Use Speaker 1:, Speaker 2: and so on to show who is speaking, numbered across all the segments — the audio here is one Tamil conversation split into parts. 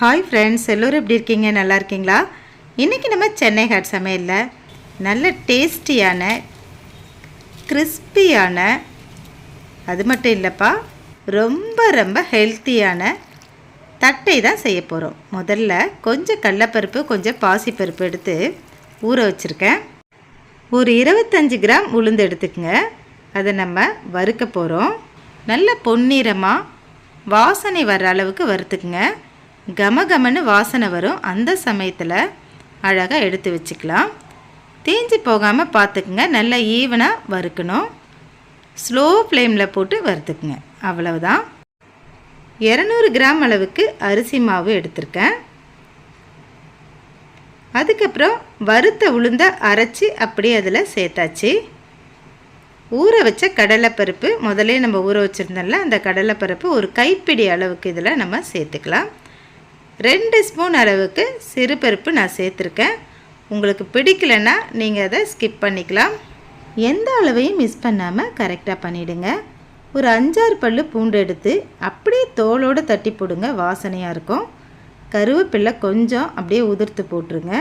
Speaker 1: ஹாய் ஃப்ரெண்ட்ஸ் எல்லோரும் எப்படி இருக்கீங்க நல்லா இருக்கீங்களா இன்றைக்கி நம்ம சென்னை ஹாட் சமையலில் நல்ல டேஸ்டியான கிறிஸ்பியான அது மட்டும் இல்லைப்பா ரொம்ப ரொம்ப ஹெல்த்தியான தட்டை தான் செய்ய போகிறோம் முதல்ல கொஞ்சம் கடலப்பருப்பு கொஞ்சம் பாசிப்பருப்பு எடுத்து ஊற வச்சுருக்கேன் ஒரு இருபத்தஞ்சி கிராம் உளுந்து எடுத்துக்கோங்க அதை நம்ம வறுக்க போகிறோம் நல்ல பொன்னிறமாக வாசனை வர்ற அளவுக்கு வறுத்துக்குங்க கமகமன்னு வாசனை வரும் அந்த சமயத்தில் அழகாக எடுத்து வச்சுக்கலாம் தேஞ்சு போகாமல் பார்த்துக்குங்க நல்லா ஈவனாக வறுக்கணும் ஸ்லோ ஃப்ளேமில் போட்டு வறுத்துக்குங்க அவ்வளவுதான் இரநூறு கிராம் அளவுக்கு அரிசி மாவு எடுத்திருக்கேன் அதுக்கப்புறம் வறுத்த உளுந்த அரைச்சி அப்படியே அதில் சேர்த்தாச்சு ஊற வச்ச கடலைப்பருப்பு முதலே நம்ம ஊற வச்சுருந்தோம்ல அந்த கடலைப்பருப்பு ஒரு கைப்பிடி அளவுக்கு இதில் நம்ம சேர்த்துக்கலாம் ரெண்டு ஸ்பூன் அளவுக்கு சிறுபருப்பு நான் சேர்த்துருக்கேன் உங்களுக்கு பிடிக்கலன்னா நீங்கள் அதை ஸ்கிப் பண்ணிக்கலாம் எந்த அளவையும் மிஸ் பண்ணாமல் கரெக்டாக பண்ணிவிடுங்க ஒரு அஞ்சாறு பல் பூண்டு எடுத்து அப்படியே தோலோடு தட்டி போடுங்க வாசனையாக இருக்கும் கருவேப்பில்லை கொஞ்சம் அப்படியே உதிர்த்து போட்டுருங்க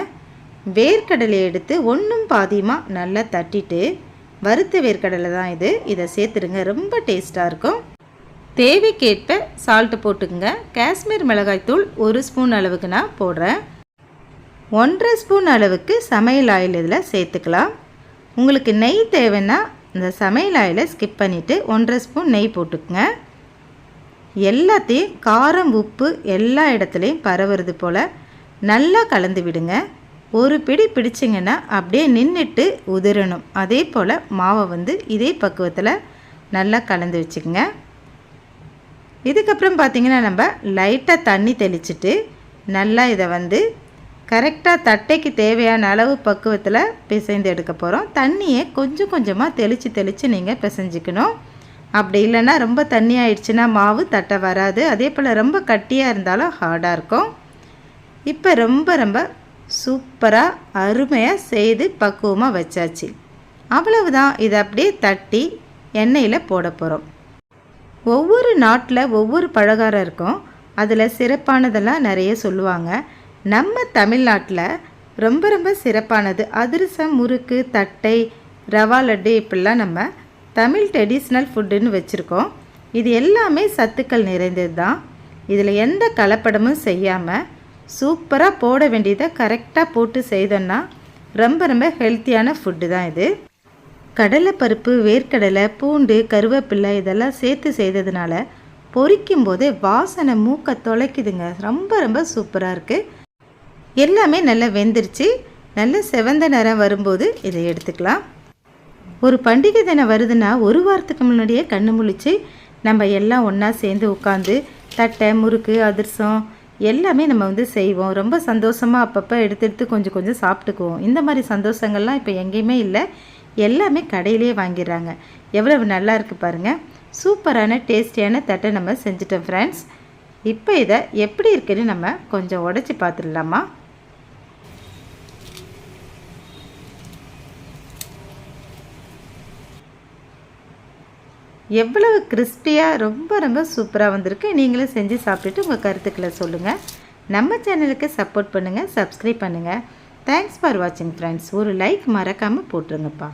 Speaker 1: வேர்க்கடலை எடுத்து ஒன்றும் பாதியமாக நல்லா தட்டிட்டு வறுத்த வேர்க்கடலை தான் இது இதை சேர்த்துருங்க ரொம்ப டேஸ்ட்டாக இருக்கும் தேவைக்கேற்ப சால்ட்டு போட்டுக்குங்க காஷ்மீர் மிளகாய்த்தூள் ஒரு ஸ்பூன் அளவுக்கு நான் போடுறேன் ஒன்றரை ஸ்பூன் அளவுக்கு சமையல் ஆயில் இதில் சேர்த்துக்கலாம் உங்களுக்கு நெய் தேவைன்னா இந்த சமையல் ஆயிலை ஸ்கிப் பண்ணிவிட்டு ஒன்றரை ஸ்பூன் நெய் போட்டுக்குங்க எல்லாத்தையும் காரம் உப்பு எல்லா இடத்துலையும் பரவுறது போல் நல்லா கலந்து விடுங்க ஒரு பிடி பிடிச்சிங்கன்னா அப்படியே நின்றுட்டு உதிரணும் அதே போல் மாவை வந்து இதே பக்குவத்தில் நல்லா கலந்து வச்சுக்கோங்க இதுக்கப்புறம் பார்த்திங்கன்னா நம்ம லைட்டாக தண்ணி தெளிச்சுட்டு நல்லா இதை வந்து கரெக்டாக தட்டைக்கு தேவையான அளவு பக்குவத்தில் பிசைந்து எடுக்க போகிறோம் தண்ணியை கொஞ்சம் கொஞ்சமாக தெளித்து தெளித்து நீங்கள் பிசைஞ்சிக்கணும் அப்படி இல்லைன்னா ரொம்ப தண்ணி ஆயிடுச்சுன்னா மாவு தட்டை வராது அதே போல் ரொம்ப கட்டியாக இருந்தாலும் ஹார்டாக இருக்கும் இப்போ ரொம்ப ரொம்ப சூப்பராக அருமையாக செய்து பக்குவமாக வச்சாச்சு அவ்வளவுதான் இதை அப்படியே தட்டி எண்ணெயில் போட போகிறோம் ஒவ்வொரு நாட்டில் ஒவ்வொரு பலகாரம் இருக்கும் அதில் சிறப்பானதெல்லாம் நிறைய சொல்லுவாங்க நம்ம தமிழ்நாட்டில் ரொம்ப ரொம்ப சிறப்பானது அதிரசம் முறுக்கு தட்டை ரவா லட்டு இப்படிலாம் நம்ம தமிழ் ட்ரெடிஷ்னல் ஃபுட்டுன்னு வச்சுருக்கோம் இது எல்லாமே சத்துக்கள் நிறைந்தது தான் இதில் எந்த கலப்படமும் செய்யாமல் சூப்பராக போட வேண்டியதை கரெக்டாக போட்டு செய்தோன்னா ரொம்ப ரொம்ப ஹெல்த்தியான ஃபுட்டு தான் இது கடலைப்பருப்பு வேர்க்கடலை பூண்டு கருவேப்பிலை இதெல்லாம் சேர்த்து செய்ததுனால பொறிக்கும் போதே வாசனை மூக்கை தொலைக்குதுங்க ரொம்ப ரொம்ப சூப்பராக இருக்குது எல்லாமே நல்லா வெந்துருச்சு நல்ல செவந்த நிறம் வரும்போது இதை எடுத்துக்கலாம் ஒரு பண்டிகை தினம் வருதுன்னா ஒரு வாரத்துக்கு முன்னாடியே கண்ணு முழிச்சு நம்ம எல்லாம் ஒன்றா சேர்ந்து உட்காந்து தட்டை முறுக்கு அதிர்சம் எல்லாமே நம்ம வந்து செய்வோம் ரொம்ப சந்தோஷமாக அப்பப்போ எடுத்து எடுத்து கொஞ்சம் கொஞ்சம் சாப்பிட்டுக்குவோம் இந்த மாதிரி சந்தோஷங்கள்லாம் இப்போ எங்கேயுமே இல்லை எல்லாமே கடையிலே வாங்கிடுறாங்க எவ்வளவு நல்லா இருக்குது பாருங்கள் சூப்பரான டேஸ்டியான தட்டை நம்ம செஞ்சிட்டோம் ஃப்ரெண்ட்ஸ் இப்போ இதை எப்படி இருக்குன்னு நம்ம கொஞ்சம் உடச்சி பார்த்துடலாமா எவ்வளவு கிறிஸ்பியாக ரொம்ப ரொம்ப சூப்பராக வந்திருக்கு நீங்களும் செஞ்சு சாப்பிட்டுட்டு உங்கள் கருத்துக்களை சொல்லுங்கள் நம்ம சேனலுக்கு சப்போர்ட் பண்ணுங்கள் சப்ஸ்கிரைப் பண்ணுங்கள் தேங்க்ஸ் ஃபார் வாட்சிங் ஃப்ரெண்ட்ஸ் ஒரு லைக் மறக்காமல் போட்டுருங்கப்பா